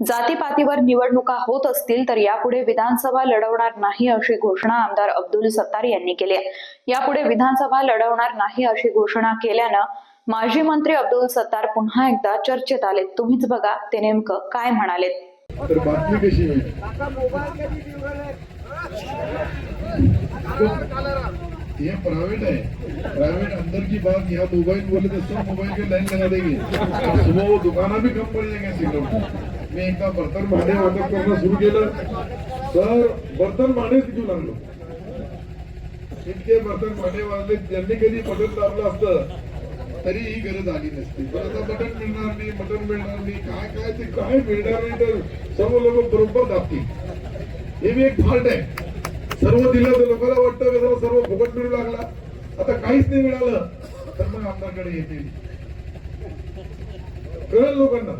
जातीपातीवर निवडणुका होत असतील तर यापुढे विधानसभा लढवणार नाही अशी घोषणा आमदार अब्दुल सत्तार यांनी केली आहे. यापुढे विधानसभा लढवणार नाही अशी घोषणा केल्यानं माजी मंत्री अब्दुल सत्तार पुन्हा एकदा चर्चेत आले. तुम्हीच बघा ते नेमकं काय म्हणाले ये प्राइवेट है प्राइवेट अंदर की बात यहाँ मोबाइल बोले तो सब मोबाइल के लाइन लगा देंगे. सुबह वो दुकाना भी कम पड़ जाएंगे सिगरेट मी एकदा बर्तन भाडे वाटप करणं सुरू केलं. तर बर्तन भाडेच घेऊ लागलो? इतके बर्तन भाडे वाजले ज्यांनी कधी बटन दाबलं असतं तरी ही गरज आली नसती. पण आता बटन मिळणार नाही बटन मिळणार नाही. काय काय ते काय मिळणार नाही तर सर्व लोक बरोबर दाबतील. हे बी एक फॉल्ट आहे. सर्व दिलं तर लोकांना वाटतं की सर्व सर्व फुकट मिळू लागला. आता काहीच नाही मिळालं तर मग आमदारकडे येतील. कळेल लोकांना?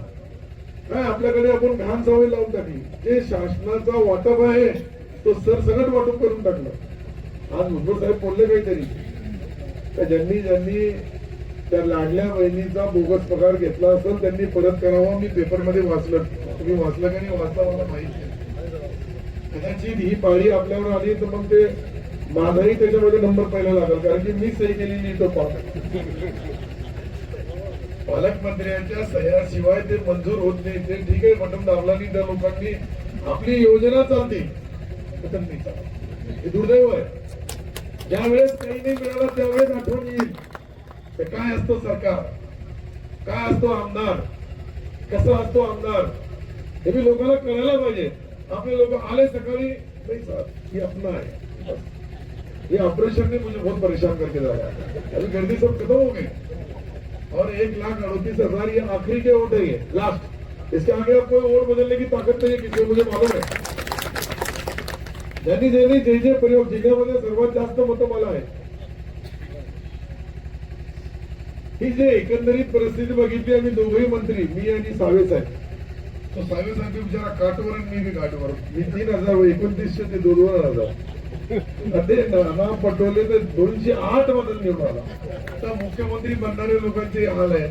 काय आपल्याकडे आपण घाण सवय लावून टाकली. जे शासनाचा वाटप आहे तो सरसकट वाटप करून टाकलं. आज भुजबळ साहेब बोलले काहीतरी. ज्यांनी ज्यांनी त्या लाडल्या बहिणीचा बोगस पगार घेतला असेल त्यांनी परत करावा मी पेपरमध्ये वाचलं. तुम्ही वाचलं का नाही? वाचला मला माहिती कदाचित ही पाळी आपल्यावर आली तर मग ते माझाही त्याच्यामध्ये नंबर पहिला लागेल. कारण की मी सही केलेली तो पाहतो पालकमंत्र्यांच्या सह्याशिवाय ते मंजूर होत नाही. ते ठीक आहे बटन दाबला नाही त्या लोकांनी आपली योजना चालते. बटन नाही चालत. हे दुर्दैव आहे. ज्यावेळेस काही नाही मिळालं त्यावेळेस आठवण येईल. तर काय असतो सरकार? काय असतो आमदार? कसा असतो आमदार? हे बी लोकांना कळायला पाहिजे. आपले लोक आले सकाळी नाही सर ही अपना आहे. बस. ये ऑपरेशन ने मुझे म्हणजे बहुत परेशान करके जा रहा है अभी गर्दी सब खत्म हो गई. और एक लाख अड़तीस हजार ये आखिरी के वोट है ये लास्ट इसके आगे अब कोई वोट बदलने की ताकत नहीं है किसी मुझे मालूम है। ज्यांनी ज्यांनी जे जे प्रयोग जिल्ह्यामध्ये सर्वात जास्त मतं मला आहे ही जे एकंदरीत परिस्थिती बघितली आम्ही दोघही मंत्री मी आणि सावे साहेब। तो सावे साहेब बिचारा काटवर आणि मी बी काटवर. मी तीन हजार एकोणतीसशे ते दोन हजार नाना पटोले ते दोनशे आठ मधून निवडून आला. आता मुख्यमंत्री बनणारे लोकांचे हाल आहे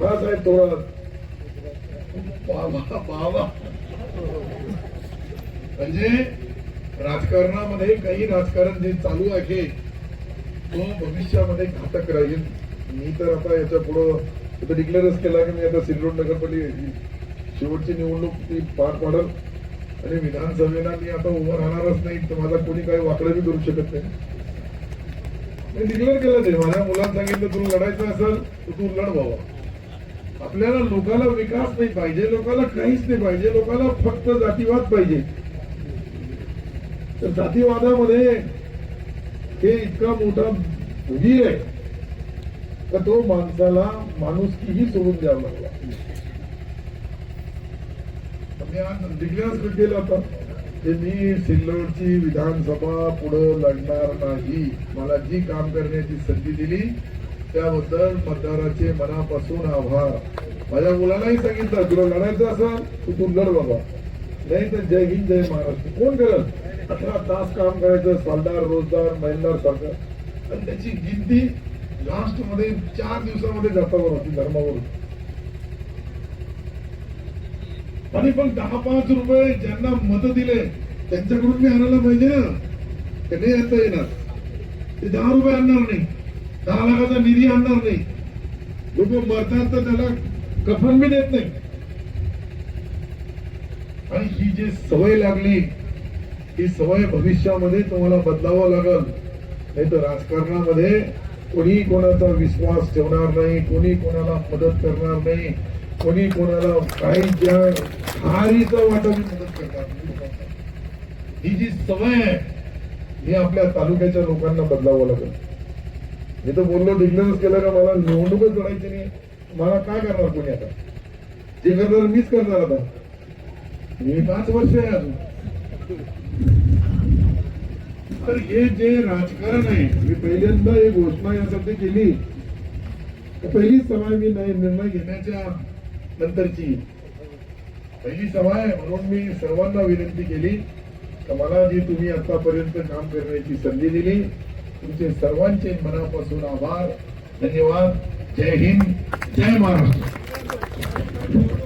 बाळासाहेब थोरात. बाबा बाबा. म्हणजे राजकारणामध्ये काही राजकारण जे चालू आहे तो भविष्यामध्ये घातक राहील. मी तर आता याच्या पुढं डिक्लेअरच केला की मी आता सिल्लोड नगरपालिका शेवटची निवडणूक ती पार पाडल. आणि विधानसभेला मी आता उभं राहणारच नाही. तर माझा कोणी काही वाकडं बी करू शकत नाही. मी डिक्लेअर केलं ते. माझ्या मुलांना सांगितलं तुला लढायचं असेल तर तू लढ बाबा. आपल्याला लोकाला विकास नाही पाहिजे. लोकांना काहीच नाही पाहिजे. लोकांना फक्त जातीवाद पाहिजे. तर जातीवादामध्ये हे इतका मोठा वीर आहे का तो माणसाला माणुसकीही सोडून द्यावा लागला. मी आज डिक्लेअर केलं होतं की मी सिल्लोडची विधानसभा पुढे लढणार नाही. मला जी काम करण्याची संधी दिली त्याबद्दल मतदाराचे मनापासून आभार. माझ्या मुलालाही सांगितलं तुला लढायचं असेल तू तू लढ बाबा. नाही तर जय हिंद जय महाराष्ट्र. कोण करत अठरा तास काम करायचं सालदार रोजदार महिनदार सरकार आणि त्याची गिनती लास्टमध्ये चार दिवसामध्ये जातो होती धर्मावरून. आणि पण दहा पाच रुपये ज्यांना मत दिले त्यांच्याकडून मी आणायला पाहिजे ना? ते नाही आणता येणार. ते दहा रुपये आणणार नाही. दहा लाखाचा निधी आणणार नाही. लोक मरतात तर त्याला कफन बी देत नाही. आणि ही जी सवय लागली ही सवय भविष्यामध्ये तुम्हाला बदलावं लागल. नाही तर राजकारणामध्ये कोणी कोणाचा विश्वास ठेवणार नाही कोणी कोणाला मदत करणार नाही. कोणी कोणाला काही ज्या हारीचं मी मदत करणार ही जी सवय आहे ही आपल्या तालुक्याच्या लोकांना बदलावं लागेल. मी तर बोललो डिक्लेअरच केलं का मला निवडणूकच लढायची नाही. मला काय करणार कोणी आता? जे करणार मीच करणार आता. मी पाच वर्ष आहे अजून. तर हे जे राजकारण आहे मी पहिल्यांदा एक घोषणा यासाठी केली. तर सभा मी नाही- निर्णय घेण्याच्या नंतरची पहिली सभा आहे म्हणून मी सर्वांना विनंती केली तर मला जी तुम्ही आतापर्यंत काम करण्याची संधी दिली तुमचे सर्वांचे मनापासून आभार धन्यवाद. जय हिंद जय महाराष्ट्र.